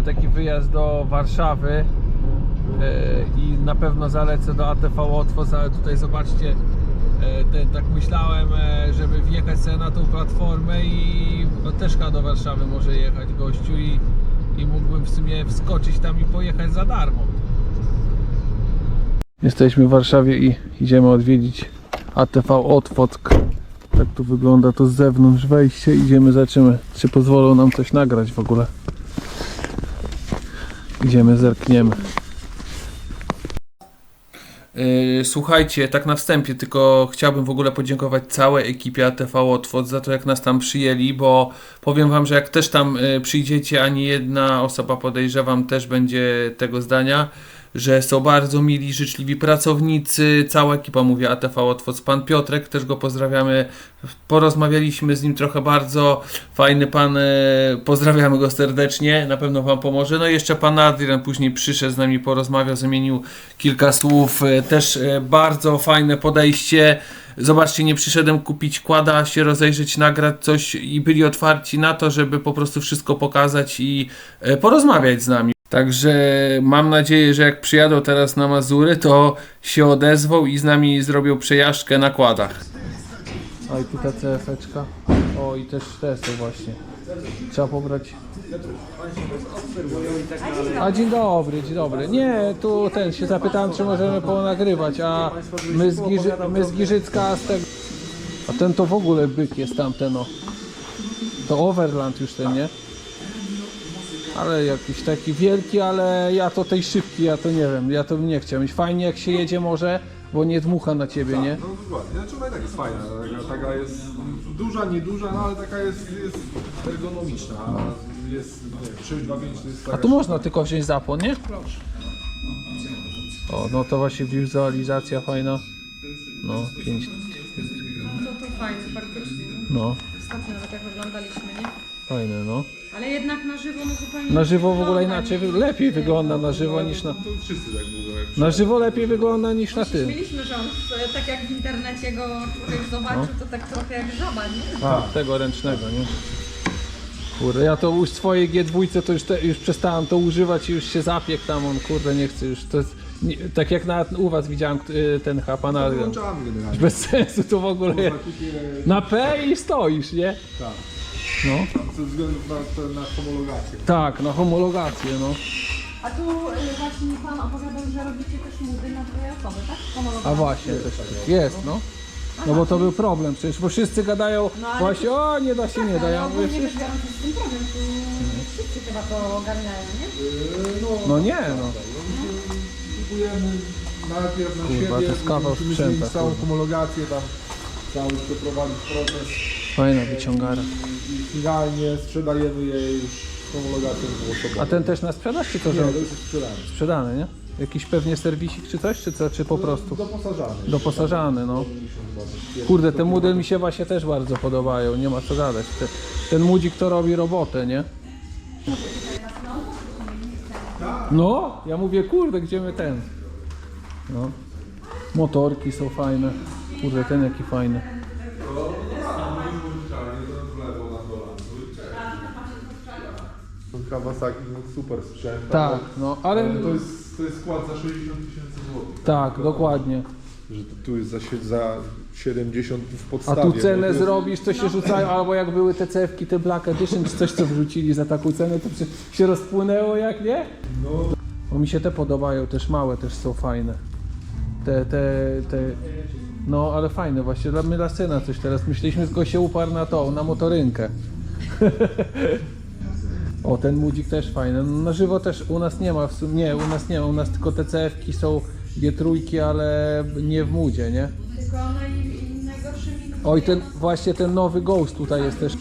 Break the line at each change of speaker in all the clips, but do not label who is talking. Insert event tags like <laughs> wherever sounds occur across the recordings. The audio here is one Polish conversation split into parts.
mamy taki wyjazd do Warszawy e, i na pewno zalecę do ATV Otwoc, ale tutaj zobaczcie, e, te, tak myślałem, e, żeby wjechać sobie na tą platformę i no, też do Warszawy może jechać gościu i, i mógłbym w sumie wskoczyć tam i pojechać za darmo. Jesteśmy w Warszawie i idziemy odwiedzić ATV Otwock. Tak tu wygląda to z zewnątrz wejście. Idziemy, zobaczymy, czy pozwolą nam coś nagrać w ogóle. Idziemy, zerkniemy. Yy, Słuchajcie, tak na wstępie, tylko chciałbym w ogóle podziękować całej ekipie ATV Otwoc za to, jak nas tam przyjęli, bo powiem Wam, że jak też tam yy, przyjdziecie, ani jedna osoba podejrzewam też będzie tego zdania, że są bardzo mili, życzliwi pracownicy, cała ekipa, mówię ATV Otwoc, pan Piotrek, też go pozdrawiamy, porozmawialiśmy z nim trochę bardzo, fajny pan, e, pozdrawiamy go serdecznie, na pewno wam pomoże, no i jeszcze pan Adrian później przyszedł z nami, porozmawiał, zamienił kilka słów, e, też e, bardzo fajne podejście, zobaczcie, nie przyszedłem kupić kłada, się rozejrzeć, nagrać coś i byli otwarci na to, żeby po prostu wszystko pokazać i porozmawiać z nami. Także mam nadzieję, że jak przyjadą teraz na Mazury, to się odezwą i z nami zrobią przejażdżkę na kładach. O i tutaj CF-eczka. O i też te są właśnie. Trzeba pobrać. A dzień dobry, dzień dobry. Nie, tu ten się zapytałem, czy możemy ponagrywać, a my z, Giży, my z Giżycka z tego. A ten to w ogóle byk jest tamten o. To Overland już ten, nie? Ale jakiś taki wielki, ale ja to tej szybki, ja to nie wiem, ja to bym nie chciał mieć. Fajnie jak się jedzie może, bo nie dmucha na ciebie, nie?
No dokładnie, znaczy ona i tak jest fajna, taka, taka jest duża, nieduża, no ale taka jest, jest ergonomiczna, a jest, nie wiem, 325 to jest
A
taka...
tu można tylko wziąć zapłon, nie? O, no to właśnie wizualizacja fajna. No, 5.
No to fajne, faktycznie.
No,
Ostatnio nawet jak oglądaliśmy, nie?
Fajne, no.
Ale jednak na żywo no zupełnie
Na żywo w ogóle inaczej, wy- lepiej wygląda na żywo niż na...
To wszyscy tak mówią, jak
Na żywo lepiej wygląda niż na tym.
Mieliśmy, że on e, tak jak w internecie go człowiek zobaczył, to tak trochę jak żaba, nie?
A, tego ręcznego, nie? Kurde, ja to już swoje G2 to już, te, już przestałem to używać i już się zapiekł tam on, kurde, nie chcę już, to jest, nie, tak jak nawet u was widziałem y, ten
Wyłączamy generalnie.
bez sensu to w ogóle,
Na
na P i stoisz, nie?
tak,
No,
ze względu na, na homologację.
tak, na homologację, no.
A tu e, właśnie pan opowiadał, że robicie też mudy na dwie osoby, tak?
A właśnie, też tak jest, no. No bo to był problem przecież, bo wszyscy gadają
No, ale
właśnie, o nie da się, nie da, ja
Ale
mówię,
ogólnie
przecież...
biorąc jest ten problem, tu wszyscy chyba to ogarniają, nie?
no nie, no.
Kupujemy najpierw na
Kurwa,
siebie,
to jest kawał
musimy
sprzęta,
zmienić całą
kurwa.
homologację tam, cały przeprowadzić proces
Fajna wyciągara.
i finalnie sprzedajemy je już z homologacją.
A ten też na sprzedaż, czy to,
Nie, to już jest sprzedane.
sprzedany, nie? Jakiś pewnie serwisik czy coś, czy co, czy po prostu
Doposażany.
doposażany, no. Kurde, te mudy mi się właśnie też bardzo podobają, nie ma co gadać. Te, ten mudzik to robi robotę, nie? No, ja mówię, kurde, gdzie my ten? No. Motorki są fajne. Kurde, ten jaki fajny.
Kawasaki, no super sprzęt.
Tak, no, ale
Ale to jest, to jest skład za 60 tysięcy złotych.
tak, dokładnie.
Że to tu jest za, za 70 w
A
podstawie.
tu
bo to
cenę
jest-
zrobisz, to się rzucają, albo jak były te cewki, te Black Edition, czy coś co wrzucili za taką cenę, to się- się rozpłynęło jak nie?
No,
Bo mi się te podobają, też małe też są fajne. Te, te, te, no ale fajne właśnie, dla, my dla syna coś teraz, myśleliśmy tylko się uparł na tą, na motorynkę. <laughs> o, ten mudzik też fajny, no, na żywo też u nas nie ma, w sumie, nie, u nas nie ma, u nas tylko te cewki są G3, ale nie w mudzie, nie?
Tylko naj, najgorszymi
Oj, ten, właśnie ten nowy Ghost tutaj jest też.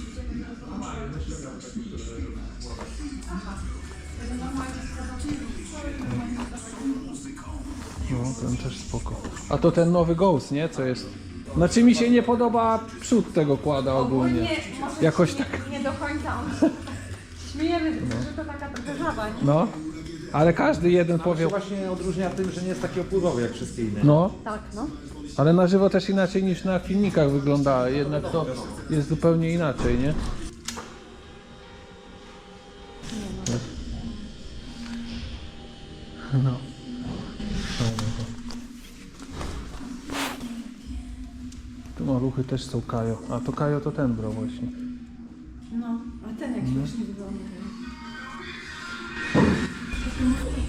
No, ten też spoko. A to ten nowy Ghost, nie? Co jest? Znaczy mi się nie podoba przód tego kłada ogólnie. Jakoś tak.
nie do końca on <laughs> śmiejemy, że to taka trochę żaba, nie?
No, ale każdy jeden powie.
się właśnie odróżnia tym, że nie jest taki opływowy jak wszystkie inne.
No,
Tak, no.
ale na żywo też inaczej niż na filmikach wygląda. Jednak to jest zupełnie inaczej, nie? No. Tu maluchy też są Kajo. A to Kajo to ten brał właśnie.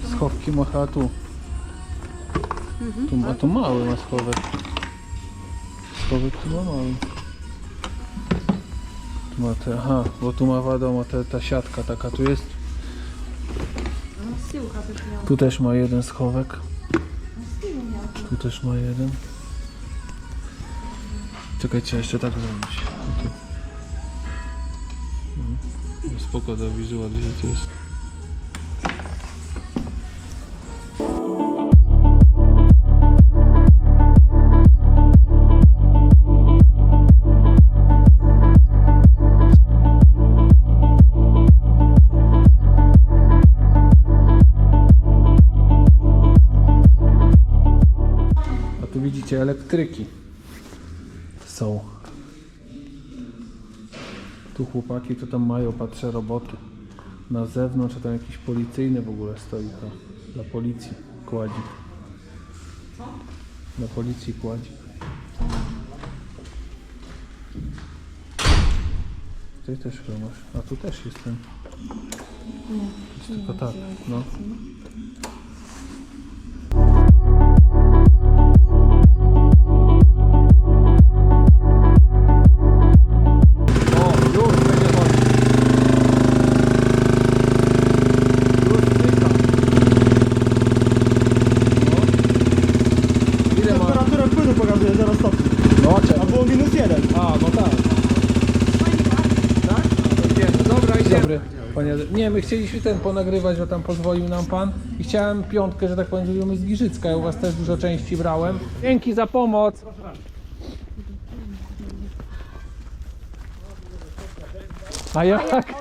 Schowki ma tu. tu. A tu mały ma schowek. Schowek tu ma mały. Tu ma te, aha, bo tu ma wiadomo, te, ta siatka taka tu jest. Tu też ma jeden schowek. Tu też ma jeden. Czekajcie, jeszcze tak zrobić. Spoko do wizualizacji jest. A tu widzicie elektryki są. Tu chłopaki to tam mają, patrzę, roboty. Na zewnątrz, a tam jakiś policyjny w ogóle stoi to. Dla policji kładzik. Dla policji kładzik. Tutaj też chyba masz. A tu też jest ten. Jest tylko tak, no. My chcieliśmy ten ponagrywać, że tam pozwolił nam pan i chciałem piątkę, że tak powiem, zrobimy z Giżycka. Ja u was też dużo części brałem. Dzięki za pomoc. A jak?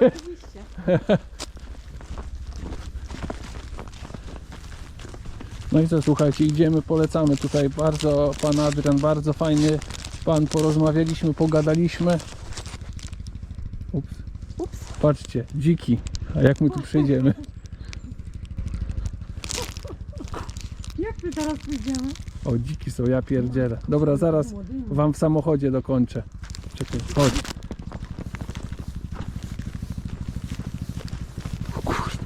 No i co, słuchajcie, idziemy, polecamy tutaj bardzo, pan Adrian, bardzo fajnie pan, porozmawialiśmy, pogadaliśmy. Ups. Patrzcie, dziki, a jak my tu przejdziemy?
Jak my teraz pójdziemy?
O, dziki są, ja pierdzielę. Dobra, zaraz wam w samochodzie dokończę. Czekaj, chodź. O kurde.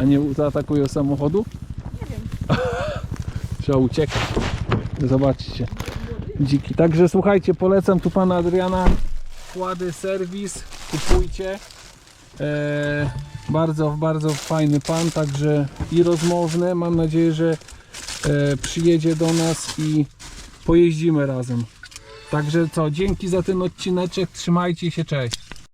A nie zaatakują samochodu? Nie wiem. <laughs> Trzeba uciekać. Zobaczcie. Dziki. Także słuchajcie, polecam tu pana Adriana. Kłady, serwis, kupujcie. E, bardzo, bardzo fajny pan, także i rozmowny. Mam nadzieję, że e, przyjedzie do nas i pojeździmy razem. Także co, dzięki za ten odcineczek, trzymajcie się, cześć.